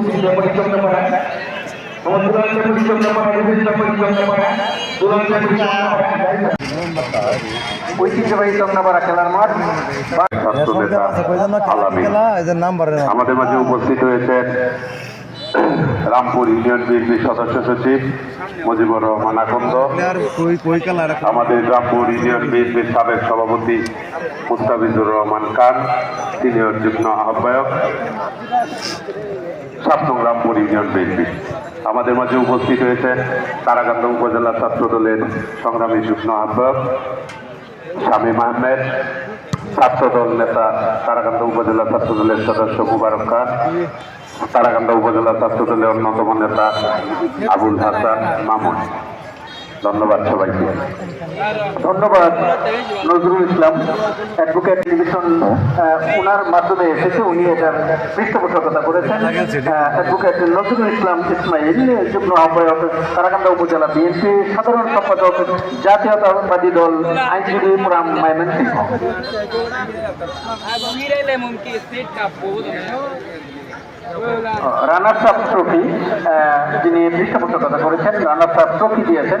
বিভিন্ন ঐতিহ্যবাহী আমাদের মাঝে উপস্থিত হয়েছে রামপুর ইউনিয়ন বিএনপির সদস্য সচিব মুজিবুর রহমান আকন্দ। আমাদের রামপুর ইউনিয়ন বিএনপির সাবেক সভাপতি মুস্তাফিজুর রহমান খান, সিনিয়র যুগ্ম আহ্বায়ক। সপ্তম রামপুর ইউনিয়ন বিএনপি। আমাদের মাঝে উপস্থিত হয়েছে তারাকান্দ উপজেলা ছাত্র দলের সংগ্রামী যুগ্ম আহ্বায়ক শামীম আহমেদ, ছাত্রদল নেতা তারাকান্দা উপজেলা ছাত্র দলের সদস্য মুবারক খান তারাকান্দা উপজেলা ছাত্র দলের অন্যতম নেতা আবুল হাসান মামুন। ধন্যবাদ সবাইকে। ধন্যবাদ নজরুল ইসলাম অ্যাডভোকেট ডিভিশন ওনার মাধ্যমে এসেছে। উনি এটার পৃষ্ঠপোষকতা করেছেন। অ্যাডভোকেট নজরুল ইসলাম ইসমাইল যুগ্ম আহ্বায়ক তারাকান্দা উপজেলা বিএনপি, সাধারণ সম্পাদক জাতীয়তাবাদী দল, আইনজীবী পুরাম Mymensingh runners up trophy যিনি পৃষ্ঠপোষকতা করেছেন রানার্স আপ ট্রফি দিয়েছেন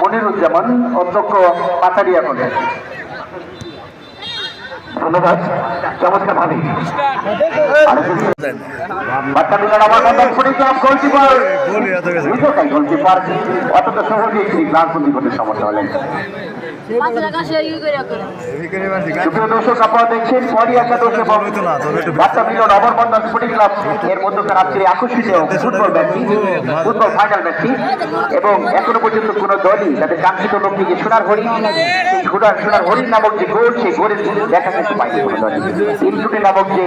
মনিরুজ্জামান অধ্যক্ষ পাতারিয়া কলেজ। ধন্যবাদ। চমৎকার ভাবি। অত্যন্ত সহজে একটি গ্লাসবন্দি করতে সমর্থ হলেন। এবং ফুটবল ফাইনাল ম্যাচটি এখনও পর্যন্ত কোন দলই তাদের কাঙ্ক্ষিত লক্ষ্যে সোনার হরিণ সেই সোনার সোনার হরিণ নামক যে গোল সেই গোলের দেখা কিন্তু পাইনি কোনো দলই। ইনস্টুটে নামক যে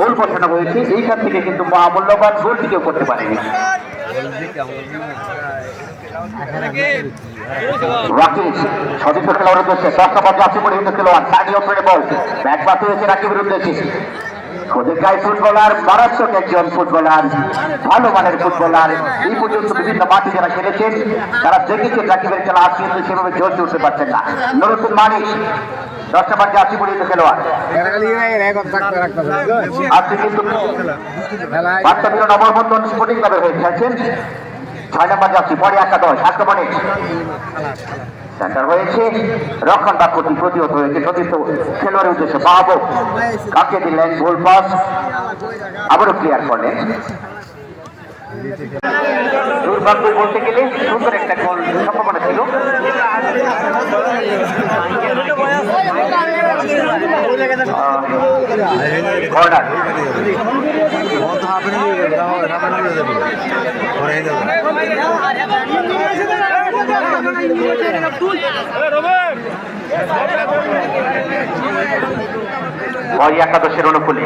গোল বসানো হয়েছে এইখান থেকে কিন্তু মহামূল্যবান গোলটি কেউ করতে পারেনি। রাকিব, সতীর্থ উদ্দেশ্যে দশ নম্বর জাতীয় পরিহিত খেলোয়াড় সানি অপরে বল। ব্যাট বাতি হয়েছে রাকিবের উদ্দেশ্যে যারা খেলেছেন রাকিবের খেলা আজ জোর উঠতে পারছেন না। নরুদ্দিন মানিক দশ নম্বর খেলোয়াড়। আজকে কিন্তু ছয় নম্বর যাচ্ছি পরে একাদশ আক্রমণে সেন্টার হয়েছে, রক্ষণ বাক্যটি প্রতিহত হয়েছে, সতীর্থ খেলোয়াড়ের উদ্দেশ্যে বাহাবো কাকে দিলেন গোল পাস? আবারও ক্লিয়ার করলেন। দুর্ভাগ্য বলতে গেলে সুন্দর একটা গোল সম্ভাবনা ছিল। কর্নার হাফেন হাফেন হয়ে যাবে ওই একাদশের অনুকূলে।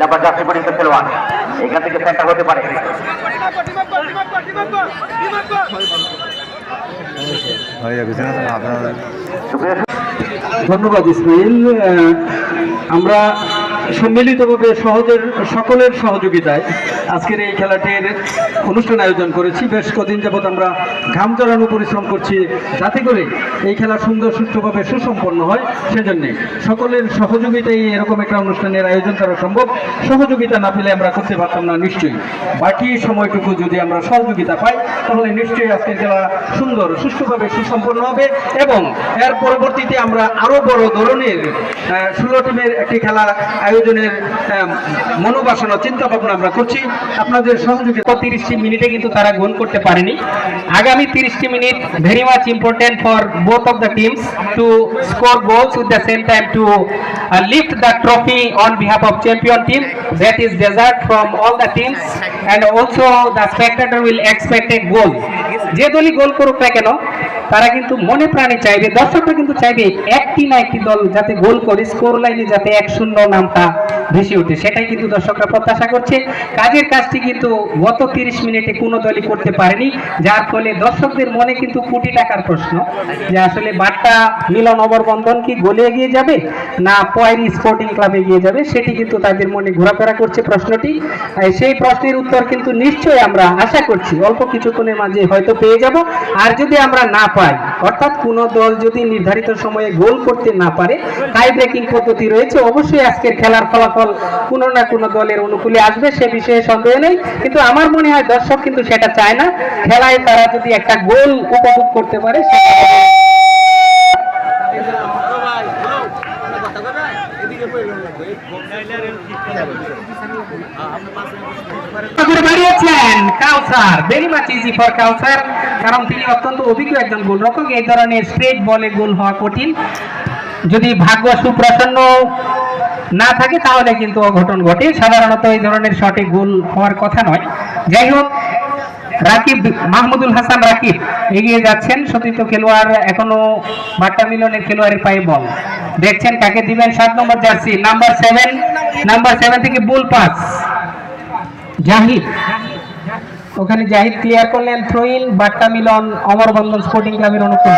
নম্বর যাত্রী পরিচিত খেলোয়াড় এখান থেকে সেন্টার হতে পারে। ধন্যবাদ ইসমাইল। আমরা সম্মিলিতভাবে সহজের, সকলের সহযোগিতায় আজকের এই খেলাটির অনুষ্ঠান আয়োজন করেছি। বেশ কদিন যাবৎ আমরা ঘাম জড়ানো পরিশ্রম করছি যাতে করে এই খেলা সুন্দর, সুষ্ঠুভাবে সুসম্পন্ন হয়। সেজন্যে সকলের সহযোগিতায় এরকম একটা অনুষ্ঠানের আয়োজন করা সম্ভব। সহযোগিতা না পেলে আমরা করতে পারতাম না, নিশ্চয়ই। বাকি সময়টুকু যদি আমরা সহযোগিতা পাই, তাহলে নিশ্চয়ই আজকের খেলা সুন্দর, সুষ্ঠুভাবে সুসম্পন্ন হবে এবং এর পরবর্তীতে আমরা আরও বড় ধরনের ষোলো টিমের একটি খেলা আয়োজনের মনোবাসনা চিন্তা ভাবনা আমরা করছি। আপনাদের সহযোগিতা তিরিশটি মিনিটে কিন্তু তারা গোল করতে পারেনি। আগামী তিরিশটি minute very much important for both of the teams to score goals with the same time to lift the trophy on behalf of champion team that is desert from all the teams and also the spectator will expect a goal যে দলই গোল করুক না কেন তারা কিন্তু মনে প্রাণে চাইবে, দর্শকরা কিন্তু চাইবে একটি না একটি দল যাতে গোল করে স্কোর লাইনে যাতে এক শূন্য নামটা ভেসে ওঠে। সেটাই কিন্তু দর্শকরা প্রত্যাশা করছে। কাজের কাজটি কিন্তু গত তিরিশ মিনিটে কোনো দলই করতে পারেনি, যার ফলে দর্শকদের মনে কিন্তু কোটি টাকার প্রশ্ন যে আসলে বার্তা মিলন অবরবন্ধন কি গোলে এগিয়ে যাবে না পয়েরি স্পোর্টিং ক্লাবে এগিয়ে যাবে, সেটি কিন্তু তাদের মনে ঘোরাফেরা করছে প্রশ্নটি। সেই প্রশ্নের উত্তর কিন্তু নিশ্চয়ই আমরা আশা করছি। অল্প কিছুক্ষণের মাঝে হয়তো পেয়ে যাব। আর যদি আমরা না পায়। অর্থাৎ কোন দল যদি নির্ধারিত সময়ে গোল করতে না পারে টাই ব্রেকিং পদ্ধতি রয়েছে। অবশ্যই আজকের খেলার ফলাফল কোন না কোন দলের অনুকূলে আসবে, সে বিষয়ে সন্দেহ নেই। কিন্তু আমার মনে হয় দর্শক কিন্তু সেটা চায় না। খেলায় তারা যদি একটা গোল উপভোগ করতে পারে সেটা কারণ তিনি অত্যন্ত অভিজ্ঞ একজন গোলরক্ষক। এই ধরনের স্ট্রেট বলে গোল হওয়া কঠিন। যদি ভাগ্য সুপ্রসন্ন না থাকে, তাহলে কিন্তু অঘটন ঘটে। সাধারণত এই ধরনের শটে গোল হওয়ার কথা নয়। যাই হোক রাকিব, মাহমুদুল হাসান রাকিব। এগিয়ে যাচ্ছেন সতীর্থ খেলোয়াড়, এখনও বাট্টা মিলনের খেলোয়াড়ের পায়ে বল। দেখছেন কাকে দিবেন সাত নম্বর jersey, number seven number seven থেকে বুল পাস। জাহিদ। ওখানে জাহিদ ক্লিয়ার করলেন throw in Batta Milan Amarbandhan sporting ক্লাবের অনুকূল।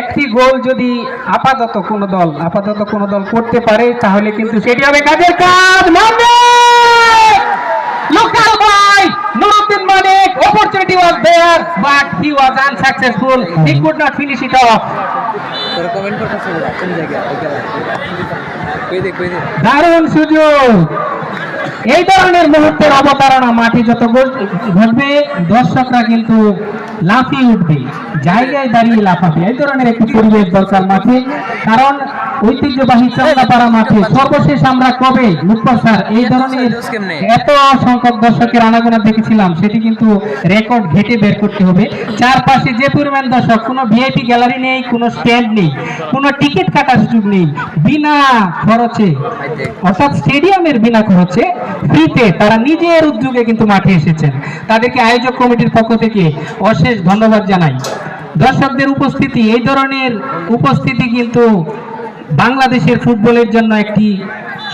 একটি গোল যদি আপাতত কোন দল, আপাতত কোন দল করতে পারে, তাহলে কিন্তু সেটি হবে কাজের কাজ was unsuccessful he could not finish it off Darun দারুণ সুযোগ এই ধরনের মুহূর্তের অবতারণা মাঠে যত ঘটবে দর্শকরা কিন্তু লাফিয়ে উঠবে জায়গায় দাঁড়িয়ে লাফাবে। এই ধরনের একটি পরিবেশ দরকার মাঠে কারণ ঐতিহ্যবাহী চামড়াপাড়া মাঠে সর্বশেষ আমরা কবে? লুৎফর স্যার এই ধরনের এত সংখ্যক দর্শকের আনাগোনা দেখেছিলাম সেটি কিন্তু রেকর্ড ঘেটে বের করতে হবে। চারপাশে যে পরিমাণ দর্শক কোনো ভিআইপি গ্যালারি নেই কোনো স্ট্যান্ড নেই কোনো টিকিট কাটার সুযোগ নেই বিনা খরচে অর্থাৎ স্টেডিয়ামের বিনা খরচে ফ্রিতে তারা নিজের উদ্যোগে কিন্তু মাঠে এসেছেন। তাদেরকে আয়োজক কমিটির পক্ষ থেকে অশেষ ধন্যবাদ জানাই। দর্শকদের উপস্থিতি, এই ধরনের উপস্থিতি কিন্তু বাংলাদেশের ফুটবলের জন্য একটি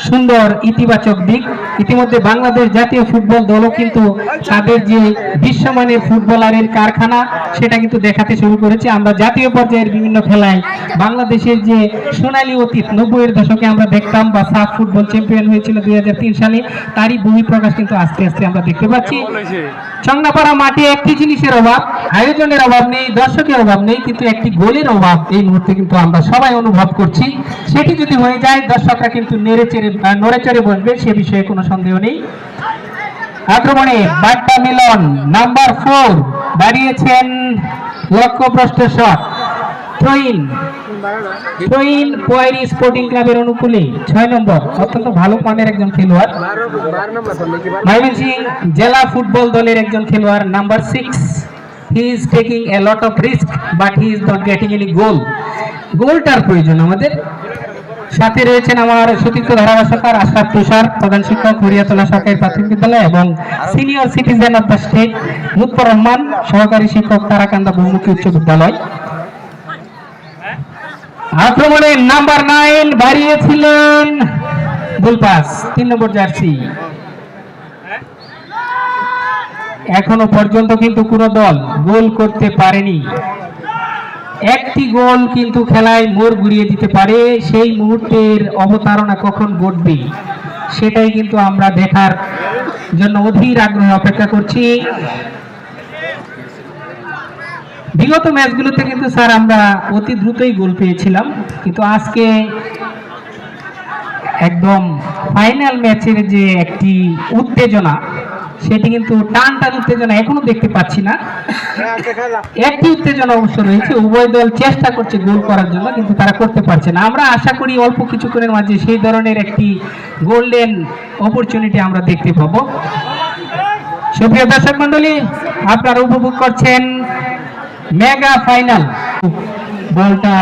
সুন্দর ইতিবাচক দিক। ইতিমধ্যে বাংলাদেশ জাতীয় ফুটবল দলও কিন্তু তাদের যে বিশ্বমানের ফুটবলারের কারখানা, সেটা কিন্তু দেখাতে শুরু করেছে। আমরা জাতীয় পর্যায়ের বিভিন্ন খেলায় বাংলাদেশের যে সোনালী অতীত, নব্বইয়ের দশকে আমরা দেখতাম বা সাফ ফুটবল চ্যাম্পিয়ন হয়েছিল দুই হাজার তিন সালে। তারই বহিঃপ্রকাশ কিন্তু আস্তে আস্তে আমরা দেখতে পাচ্ছি। চংনাপাড়া মাঠে একটি জিনিসের অভাব, আয়োজনের অভাব নেই, দর্শকের অভাব নেই, কিন্তু একটি গোলের অভাব এই মুহূর্তে কিন্তু আমরা সবাই অনুভব করছি। সেটি যদি হয়ে যায়, দর্শকরা কিন্তু নেড়ে চেড়ে নড়ে চড়ে বসবে, সে বিষয়ে কোনো সন্দেহ নেই। আক্রমণে বার্তা মিলন নাম্বার ফোর দাঁড়িয়েছেন লক্ষ্যভ্রষ্ট shot. Throw in Poyari sporting ক্লাবের অনুকূলে ছয় নম্বর, অত্যন্ত ভালো মানের একজন খেলোয়াড়। ময়মনসিং জেলা ফুটবল দলের একজন খেলোয়াড় number six he is taking a lot of risk but he is not getting any goal গোলটার প্রয়োজন আমাদের। সাথে রয়েছেন আমার সতীর্থ ধারাভাষাকার আশরাফ তুষার, প্রধান শিক্ষক হরিয়াতলা সরকারি প্রাথমিক বিদ্যালয় এবং senior citizen of the state Lutfur Rahman, সহকারী শিক্ষক তারাকান্দা বহুমুখী উচ্চ বিদ্যালয়। আক্রমণে নাম্বার নাইন বাড়িয়েছিলেন বুলপাস তিন নম্বর জার্সি। এখনও পর্যন্ত কিন্তু কোনো দল গোল করতে পারেনি। একটি গোল কিন্তু খেলায় মোড় ঘুরিয়ে দিতে পারে, সেই মুহূর্তের অবতারণা কখন ঘটবে, সেটাই কিন্তু আমরা দেখার জন্য অধীর আগ্রহে অপেক্ষা করছি। বিগত ম্যাচগুলোতে কিন্তু স্যার আমরা অতি দ্রুতই গোল পেয়েছিলাম। কিন্তু আজকে একদম ফাইনাল ম্যাচের যে একটি উত্তেজনা, সেটি কিন্তু টান টান উত্তেজনা এখনও দেখতে পাচ্ছি না। একটি উত্তেজনা অবশ্য রয়েছে, উভয় দল চেষ্টা করছে গোল করার জন্য, কিন্তু তারা করতে পারছে না। আমরা আশা করি অল্প কিছুক্ষণের মাঝে সেই ধরনের একটি গোল্ডেন অপরচুনিটি আমরা দেখতে পাবো। সুপ্রিয় দর্শক মন্ডলী আপনারা উপভোগ করছেন মেগা ফাইনাল। বলটা